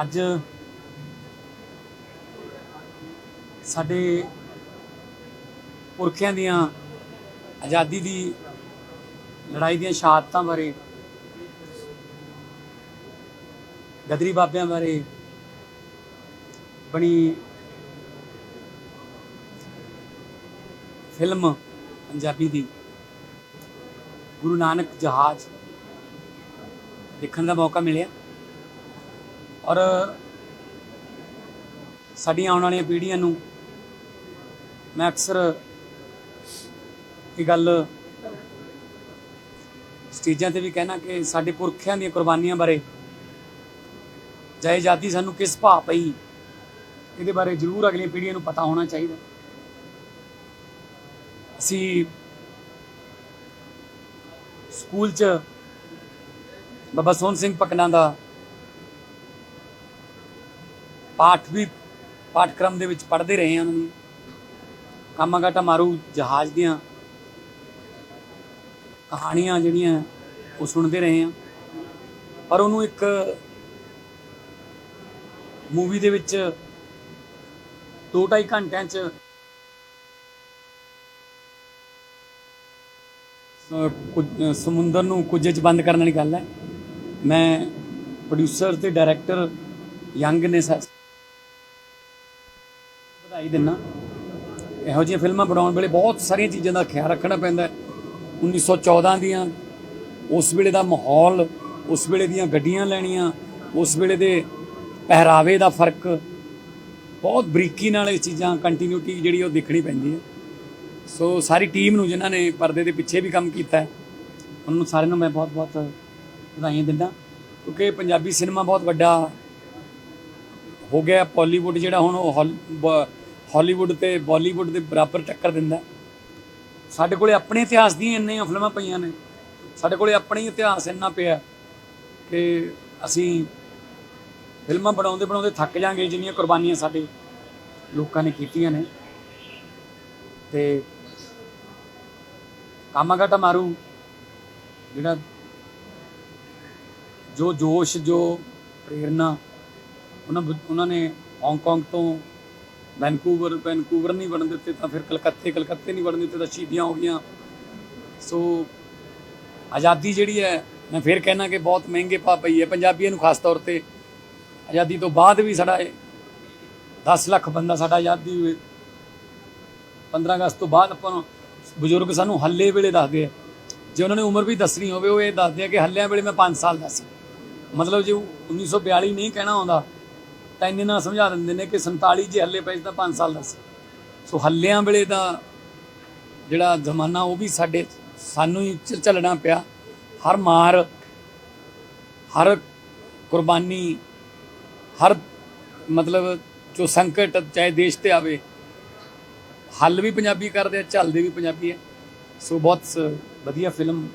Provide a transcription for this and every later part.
ਅੱਜ ਸਾਡੇ ਪੁਰਖਿਆਂ ਦੀਆਂ ਆਜ਼ਾਦੀ ਦੀ ਲੜਾਈ ਦੀਆਂ ਸ਼ਹਾਦਤਾਂ ਬਾਰੇ, ਗਦਰੀ ਬਾਬਿਆਂ ਬਾਰੇ ਬਣੀ ਫਿਲਮ ਪੰਜਾਬੀ ਦੀ, ਗੁਰੂ ਨਾਨਕ ਜਹਾਜ਼ ਦੇਖਣ ਦਾ ਮੌਕਾ ਮਿਲਿਆ। ਔਰ ਸਾਡੀਆਂ ਆਉਣ ਵਾਲੀਆਂ ਪੀੜ੍ਹੀਆਂ ਨੂੰ ਮੈਂ ਅਕਸਰ ਇਹ ਗੱਲ ਸਟੇਜਾਂ ਤੇ ਵੀ ਕਹਿਣਾ ਕਿ ਸਾਡੇ ਪੁਰਖਿਆਂ ਦੀਆਂ ਕੁਰਬਾਨੀਆਂ ਬਾਰੇ ਜੈ ਆਜ਼ਾਦੀ ਸਾਨੂੰ ਕਿਸ ਭਾਅ ਪਈ, ਇਹਦੇ ਬਾਰੇ ਜ਼ਰੂਰ ਅਗਲੀਆਂ ਪੀੜ੍ਹੀਆਂ ਨੂੰ ਪਤਾ ਹੋਣਾ ਚਾਹੀਦਾ। ਅਸੀਂ ਸਕੂਲ 'ਚ ਬਾਬਾ ਸੋਹਣ ਸਿੰਘ ਪਕਨਾ ਦਾ ਪਾਠ ਵੀ, ਪਾਠਕ੍ਰਮ ਦੇ ਵਿੱਚ ਪੜ੍ਹਦੇ ਰਹੇ ਹਾਂ ਉਹਨਾਂ ਨੂੰ। ਕਾਮਾਗਾਟਾ ਮਾਰੂ, ਜਹਾਜ਼ ਦੀਆਂ ਕਹਾਣੀਆਂ ਜਿਹੜੀਆਂ ਉਹ ਸੁਣਦੇ ਰਹੇ ਹਾਂ। ਪਰ ਉਹਨੂੰ ਇੱਕ ਮੂਵੀ ਦੇ ਵਿੱਚ 2.5 ਘੰਟਿਆਂ 'ਚ ਸਮੁੰਦਰ ਨੂੰ ਕੁਝੇ 'ਚ ਬੰਦ ਕਰਨ ਵਾਲੀ ਗੱਲ ਹੈ। ਮੈਂ ਪ੍ਰੋਡਿਊਸਰ ਤੇ ਡਾਇਰੈਕਟਰ ਯੰਗ ਨੇ ਸਾ ਵਧਾਈ ਦਿੰਨਾ। ਇਹੋ ਜਿਹੀਆਂ ਫਿਲਮਾਂ ਬਣਾਉਣ ਵੇਲੇ ਬਹੁਤ ਸਾਰੀਆਂ ਚੀਜ਼ਾਂ ਦਾ ਖਿਆਲ ਰੱਖਣਾ ਪੈਂਦਾ ਹੈ। 1914 ਦੀਆਂ, ਉਸ ਵੇਲੇ ਦਾ ਮਾਹੌਲ, ਉਸ ਵੇਲੇ ਦੀਆਂ ਗੱਡੀਆਂ ਲੈਣੀਆਂ, ਉਸ ਵੇਲੇ ਦੇ ਪਹਿਰਾਵੇ ਦਾ ਫ਼ਰਕ, ਬਹੁਤ ਬਰੀਕੀ ਨਾਲ ਇਹ ਚੀਜ਼ਾਂ ਕੰਟੀਨਿਊਟੀ ਜਿਹੜੀ ਉਹ ਦੇਖਣੀ ਪੈਂਦੀ ਹੈ। ਸੋ ਸਾਰੀ ਟੀਮ ਨੂੰ ਜਿਨ੍ਹਾਂ ਨੇ ਪਰਦੇ ਦੇ ਪਿੱਛੇ ਵੀ ਕੰਮ ਕੀਤਾ ਹੈ, ਉਹਨਾਂ ਨੂੰ ਸਾਰਿਆਂ ਨੂੰ ਮੈਂ ਬਹੁਤ-ਬਹੁਤ ਵਧਾਈਆਂ ਦਿੰਦਾ। ਕਿਉਂਕਿ ਪੰਜਾਬੀ ਸਿਨੇਮਾ ਬਹੁਤ ਵੱਡਾ ਹੋ ਗਿਆ ਪਾਲੀਵੁੱਡ ਜਿਹੜਾ ਹੁਣ ਉਹ ਹਾਲ- ਬ- ਹਾਲੀਵੁੱਡ ਤੇ ਬਾਲੀਵੁੱਡ ਦੇ ਬਰਾਬਰ ਟੱਕਰ ਦਿੰਦਾ ਸਾਡੇ ਕੋਲੇ ਆਪਣੇ ਇਤਿਹਾਸ ਦੀਆਂ ਇੰਨੀਆਂ ਫਿਲਮਾਂ ਪਈਆਂ ਨੇ। ਸਾਡੇ ਕੋਲੇ ਆਪਣਾ ਹੀ ਇਤਿਹਾਸ ਇੰਨਾ ਪਿਆ ਕਿ ਅਸੀਂ ਫਿਲਮਾਂ ਬਣਾਉਂਦੇ ਬਣਾਉਂਦੇ ਥੱਕ ਜਾਾਂਗੇ, ਜਿੰਨੀਆਂ ਕੁਰਬਾਨੀਆਂ ਸਾਡੇ ਲੋਕਾਂ ਨੇ ਕੀਤੀਆਂ ਨੇ। ਤੇ ਕਾਮਾਗਾਟਾ ਮਾਰੂ ਜਿਹੜਾ ਜੋ ਜੋਸ਼, ਜੋ ਪ੍ਰੇਰਨਾ ਉਹਨਾਂ ਬੁ- ਉਹਨਾਂ ਨੇ ਹਾਂਗਕਾਂਗ ਤੋਂ ਵੈਨਕੂਵਰ ਵੈਨਕੂਵਰ ਨਹੀਂ ਬਣਨ ਦਿੱਤੇ ਤਾਂ ਫਿਰ ਕਲਕੱਤੇ ਕਲਕੱਤੇ ਨਹੀਂ ਬਣਨ ਦਿੱਤੇ ਤਾਂ ਸ਼ਹੀਦੀਆਂ ਹੋ ਗਈਆਂ। ਸੋ ਆਜ਼ਾਦੀ ਜਿਹੜੀ ਹੈ, ਮੈਂ ਫਿਰ ਕਹਿਣਾ ਕਿ ਬਹੁਤ ਮਹਿੰਗੇ ਪਾ ਪਈ ਹੈ ਪੰਜਾਬੀਆਂ ਨੂੰ ਖਾਸ ਤੌਰ ਤੇ। ਆਜ਼ਾਦੀ ਤੋਂ ਬਾਅਦ ਵੀ ਸਾਡਾ 10 ਲੱਖ ਬੰਦਾ ਸਾਡਾ ਆਜ਼ਾਦੀ ਹੋਏ 15 ਅਗਸਤ ਤੋਂ ਬਾਅਦ ਆਪਾਂ ਨੂੰ ਬਜ਼ੁਰਗ ਸਾਨੂੰ ਹੱਲੇ ਵੇਲੇ ਦੱਸਦੇ ਆ। ਜੇ ਉਹਨਾਂ ਨੇ ਉਮਰ ਵੀ ਦੱਸਣੀ ਹੋਵੇ, ਉਹ ਇਹ ਦੱਸਦੇ ਆ ਕਿ ਹੱਲਿਆਂ ਵੇਲੇ ਮੈਂ 5 ਸਾਲ ਦਾ ਸੀ ਮਤਲਬ ਜੇ 1942 ਨਹੀਂ ਕਹਿਣਾ ਆਉਂਦਾ ਤਾਂ ਇੰਨੇ ਨਾਲ ਸਮਝਾ ਦਿੰਦੇ ਨੇ ਕਿ 47 ਜੇ ਹੱਲੇ ਪਏ ਸੀ ਤਾਂ 5 ਸਾਲ ਦਾ ਸੀ। ਸੋ ਹੱਲਿਆਂ ਵੇਲੇ ਦਾ ਜਿਹੜਾ ਜ਼ਮਾਨਾ ਉਹ ਵੀ ਸਾਡੇ, ਸਾਨੂੰ ਹੀ ਚ- ਝੱਲਣਾ ਪਿਆ। ਹਰ ਮਾਰ, ਹਰ ਕੁਰਬਾਨੀ, ਹਰ ਮਤਲਬ ਜੋ ਸੰਕਟ ਚਾਹੇ ਦੇਸ਼ ਤੇ ਆਵੇ, ਹੱਲ ਵੀ ਪੰਜਾਬੀ ਕਰਦੇ ਆ, ਝੱਲਦੇ ਵੀ ਪੰਜਾਬੀ ਹੈ ਸੋ ਬਹੁਤ ਸ- ਵਧੀਆ ਫਿਲਮ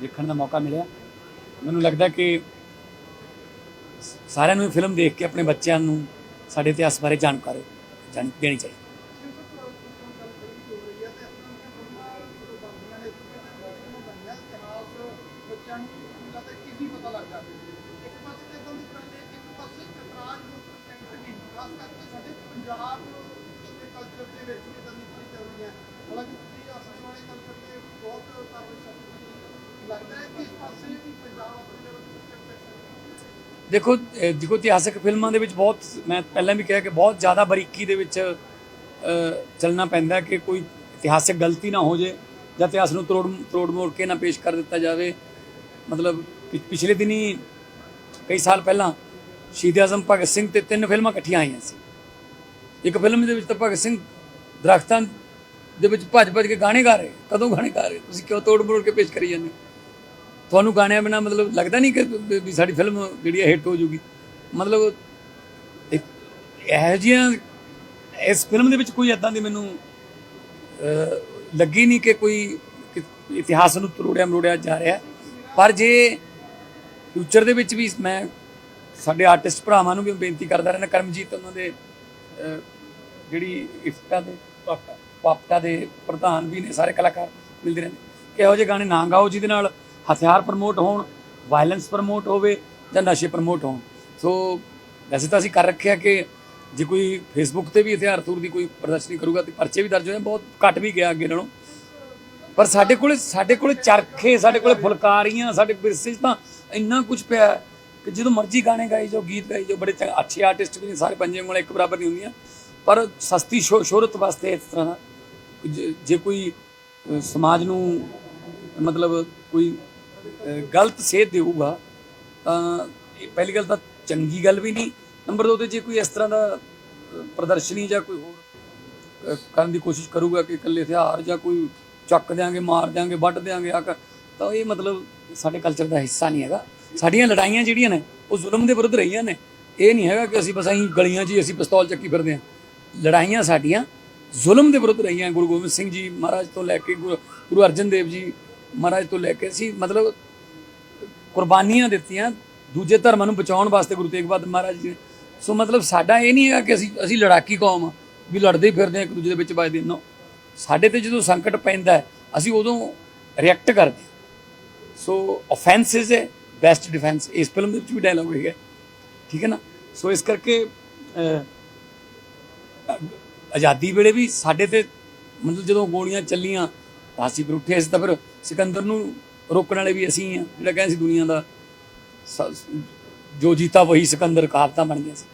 ਦੇਖਣ ਦਾ ਮੌਕਾ ਮਿਲਿਆ। ਮੈਨੂੰ ਲੱਗਦਾ ਕਿ ਸਾਰਿਆਂ ਨੂੰ ਇਹ ਫਿਲਮ ਦੇਖ ਕੇ ਆਪਣੇ ਬੱਚਿਆਂ ਨੂੰ ਸਾਡੇ ਇਤਿਹਾਸ ਬਾਰੇ ਜਾਣਕਾਰੀ ਜਾਣ ਦੇਣੀ ਚਾਹੀਦੀ। ਪੰਜਾਬ ਦੇ ਕਲਚਰ ਦੇ ਵਿੱਚ ਵੀ ਤਾਂ ਨਿਕਲੀ ਚੱਲਦੀ ਹੈ ਹਾਲਾਂਕਿ ਤੁਸੀਂ ਅਸਲ ਵਾਲੇ ਕਲਚਰ ਤੇ ਬਹੁਤ ਕਾਰਵਾਈ ਕਰਦੇ ਲੱਗਦਾ ਹੈ ਕਿ ਇਸ ਪਾਸੇ ਵੀ ਪੰਜਾਬ ਆਪਣੇ ਲੈਵਲ ਤੇ ਸਟੈਪ ਚੱਕ ਦੇਖੋ ਦੇਖੋ ਇਤਿਹਾਸਕ ਫਿਲਮਾਂ ਦੇ ਵਿੱਚ ਬਹੁਤ, ਮੈਂ ਪਹਿਲਾਂ ਵੀ ਕਿਹਾ ਕਿ ਬਹੁਤ ਜ਼ਿਆਦਾ ਬਰੀਕੀ ਦੇ ਵਿੱਚ ਚੱਲਣਾ ਪੈਂਦਾ ਕਿ ਕੋਈ ਇਤਿਹਾਸਕ ਗਲਤੀ ਨਾ ਹੋ ਜੇ ਜਾਂ ਇਤਿਹਾਸ ਨੂੰ ਤੋੜ ਤੋੜ ਮੋੜ ਕੇ ਨਾ ਪੇਸ਼ ਕਰ ਦਿੱਤਾ ਜਾਵੇ। ਮਤਲਬ, ਪਿ- ਪਿਛਲੇ ਦਿਨੀ, ਕਈ ਸਾਲ ਪਹਿਲਾਂ, ਸ਼ਹੀਦ ਆਜ਼ਮ ਭਗਤ ਸਿੰਘ ਤੇ ਤਿੰਨ ਫਿਲਮਾਂ ਇਕੱਠੀਆਂ ਆਈਆਂ ਸੀ। ਇੱਕ ਫਿਲਮ ਦੇ ਵਿੱਚ ਤਾਂ ਭਗਤ ਸਿੰਘ ਦਰਖਤਾਂ ਦੇ ਵਿੱਚ ਭੱਜ ਭੱਜ ਕੇ ਗਾਣੇ ਗਾ ਰਹੇ। ਕਦੋਂ ਗਾਣੇ ਗਾ ਰਹੇ? ਤੁਸੀਂ ਕਿਉਂ ਤੋੜ ਮੋੜ ਕੇ ਪੇਸ਼ ਕਰੀ ਜਾਂਦੇ ਹੋ? ਤੁਹਾਨੂੰ ਗਾਣਿਆਂ ਬਿਨਾ ਮਤਲਬ ਲੱਗਦਾ ਨਹੀਂ ਕਿ ਵੀ- ਸਾਡੀ ਫਿਲਮ ਜਿਹੜੀ ਹੈ ਹਿੱਟ ਹੋ ਜੂਗੀ? ਮਤਲਬ ਇਹੋ ਜਿਹੀਆਂ ਇਸ ਫਿਲਮ ਦੇ ਵਿੱਚ ਕੋਈ ਇਦਾਂ ਦੀ ਮੈਨੂੰ ਲੱਗੀ ਨਹੀਂ ਕਿ ਕੋਈ ਇਤਿਹਾਸ ਨੂੰ ਤਰੋੜਿਆ ਮਰੋੜਿਆ ਜਾ ਰਿਹਾ। ਪਰ ਜੇ ਫਿਊਚਰ ਦੇ ਵਿੱਚ ਵੀ ਮੈਂ ਸਾਡੇ ਆਰਟਿਸਟ ਭਰਾਵਾਂ ਨੂੰ ਵੀ ਬੇਨਤੀ ਕਰਦਾ ਰਹਿਣਾ ਕਰਮਜੀਤ ਉਹਨਾਂ ਦੇ ਜਿਹੜੀ ਇਫਤਾ ਦੇ ਪਾਪਟਾ। ਪਾਪਟਾ ਦੇ ਪ੍ਰਧਾਨ ਵੀ ਨੇ ਸਾਰੇ ਕਲਾਕਾਰ ਮਿਲਦੇ ਰਹਿੰਦੇ। ਕਿ ਇਹੋ ਜਿਹੇ ਗਾਣੇ ਨਾ ਗਾਓ ਜਿਹਦੇ ਨਾਲ ਹਥਿਆਰ ਪ੍ਰਮੋਟ ਹੋਣ ਵਾਇਲੈਂਸ ਪ੍ਰਮੋਟ ਹੋਵੇ ਜਾਂ ਨਸ਼ੇ ਪ੍ਰਮੋਟ ਹੋਣ। ਸੋ ਵੈਸੇ ਤਾਂ ਅਸੀਂ ਕਰ ਰੱਖਿਆ ਕਿ ਜੇ ਕੋਈ ਫੇਸਬੁੱਕ ਤੇ ਵੀ ਹਥਿਆਰ ਥੂਰ ਦੀ ਕੋਈ ਪ੍ਰਦਰਸ਼ਨੀ ਕਰੂਗਾ ਤੇ ਪਰਚੇ ਵੀ ਦਰਜ ਹੋਏ ਬਹੁਤ ਘੱਟ ਵੀ ਗਿਆ ਅੱਗੇ ਨਾਲੋਂ। ਪਰ ਸਾਡੇ ਕੋਲੇ ਸਾਡੇ ਕੋਲੇ ਚਰਖੇ, ਸਾਡੇ ਕੋਲੇ ਫੁਲਕਾਰੀਆਂ, ਸਾਡੇ ਵਿਰਸੇ 'ਚ ਤਾਂ ਇੰਨਾ ਕੁਝ ਪਿਆ ਕਿ ਜਦੋਂ ਮਰਜ਼ੀ ਗਾਣੇ ਗਾਏ ਜੋ ਗੀਤ ਗਾਏ ਜੋ ਬੜੇ ਚੰਗੇ, ਅੱਛੇ ਆਰਟਿਸਟ ਵੀ ਨੇ, ਸਾਰੇ ਪੰਜੇ ਉਂਗਲਾਂ ਇੱਕ ਬਰਾਬਰ ਨਹੀਂ ਹੁੰਦੀਆਂ। ਪਰ ਸਸਤੀ ਸ਼ੋ- ਸ਼ੋਹਰਤ ਵਾਸਤੇ ਇਸ ਤਰ੍ਹਾਂ ਦਾ, ਜੇ- ਜੇ ਕੋਈ ਸਮਾਜ ਨੂੰ ਮਤਲਬ ਕੋਈ ਗਲਤ ਸੇਧ ਦੇਊਗਾ, ਤਾਂ ਇਹ ਪਹਿਲੀ ਗੱਲ ਤਾਂ ਚੰਗੀ ਗੱਲ ਵੀ ਨਹੀਂ। ਨੰਬਰ 2 ਤੇ ਜੇ ਕੋਈ ਇਸ ਤਰ੍ਹਾਂ ਦਾ ਪ੍ਰਦਰਸ਼ਨੀ ਜਾਂ ਕੋਈ ਹੋਰ ਕਰਨ ਦੀ ਕੋਸ਼ਿਸ਼ ਕਰੂਗਾ ਕਿ ਇਕੱਲੇ ਹਥਿਆਰ ਜਾਂ ਕੋਈ ਚੱਕ ਦਿਆਂਗੇ, ਮਾਰ ਦਿਆਂਗੇ, ਵੱਢ ਦਿਆਂਗੇ ਆ ਕਰ, ਤਾਂ ਇਹ ਮਤਲਬ ਸਾਡੇ ਕਲਚਰ ਦਾ ਹਿੱਸਾ ਨਹੀਂ ਹੈਗਾ। ਸਾਡੀਆਂ ਲੜਾਈਆਂ ਜਿਹੜੀਆਂ ਨੇ, ਉਹ ਜ਼ੁਲਮ ਦੇ ਵਿਰੁੱਧ ਰਹੀਆਂ ਨੇ। ਇਹ ਨਹੀਂ ਹੈਗਾ ਕਿ ਅਸੀਂ ਬਸ ਅਸੀਂ ਗਲੀਆਂ 'ਚ ਹੀ ਅਸੀਂ ਪਿਸਤੌਲ ਚੱਕੀ ਫਿਰਦੇ ਹਾਂ। ਲੜਾਈਆਂ ਸਾਡੀਆਂ ਜ਼ੁਲਮ ਦੇ ਵਿਰੁੱਧ ਰਹੀਆਂ। ਗੁਰੂ ਗੋਬਿੰਦ ਸਿੰਘ ਜੀ ਮਹਾਰਾਜ ਤੋਂ ਲੈ ਕੇ ਗੁਰੂ ਗੁਰੂ ਅਰਜਨ ਦੇਵ ਜੀ ਮਹਾਰਾਜ ਤੋਂ ਲੈ ਕੇ ਅਸੀਂ ਮਤਲਬ ਕੁਰਬਾਨੀਆਂ ਦਿੱਤੀਆਂ ਦੂਜੇ ਧਰਮਾਂ ਨੂੰ ਬਚਾਉਣ ਵਾਸਤੇ ਗੁਰੂ ਤੇਗ ਬਹਾਦਰ ਮਹਾਰਾਜ ਜੀ ਨੇ। ਸੋ ਮਤਲਬ ਸਾਡਾ ਇਹ ਨਹੀਂ ਹੈਗਾ ਕਿ ਅਸੀਂ ਅਸੀਂ ਲੜਾਕੀ ਕੌਮ ਆ, ਵੀ ਲੜਦੇ ਹੀ ਫਿਰਦੇ ਆ ਇੱਕ ਦੂਜੇ ਦੇ ਵਿੱਚ ਵੱਜਦੇ। ਨੋ ਸਾਡੇ ਤੇ ਜਦੋਂ ਸੰਕਟ ਪੈਂਦਾ ਅਸੀਂ ਉਦੋਂ ਰਿਐਕਟ ਕਰਦੇ so offence is a best defence ਇਸ ਫਿਲਮ ਦੇ ਵਿੱਚ ਵੀ ਡਾਇਲੌਗ ਹੈਗਾ। ਠੀਕ ਹੈ ਨਾ? ਸੋ ਇਸ ਕਰਕੇ ਆਜ਼ਾਦੀ ਵੇਲੇ ਵੀ ਸਾਡੇ ਤੇ ਮਤਲਬ ਜਦੋਂ ਗੋਲੀਆਂ ਚੱਲੀਆਂ, ਤਾਂ ਅਸੀਂ ਫਿਰ ਉੱਠੇ। ਅਸੀਂ ਤਾਂ ਫਿਰ ਸਿਕੰਦਰ ਨੂੰ ਰੋਕਣ ਵਾਲੇ ਵੀ ਅਸੀਂ ਆ ਜਿਹੜਾ ਕਹਿੰਦੇ ਸੀ ਦੁਨੀਆ ਦਾ, ਸ- ਜੋ ਜੀਤਾ, ਵਹੀ ਸਿਕੰਦਰ ਕਹਾਵਤਾਂ ਬਣ ਗਈਆਂ ਸੀ।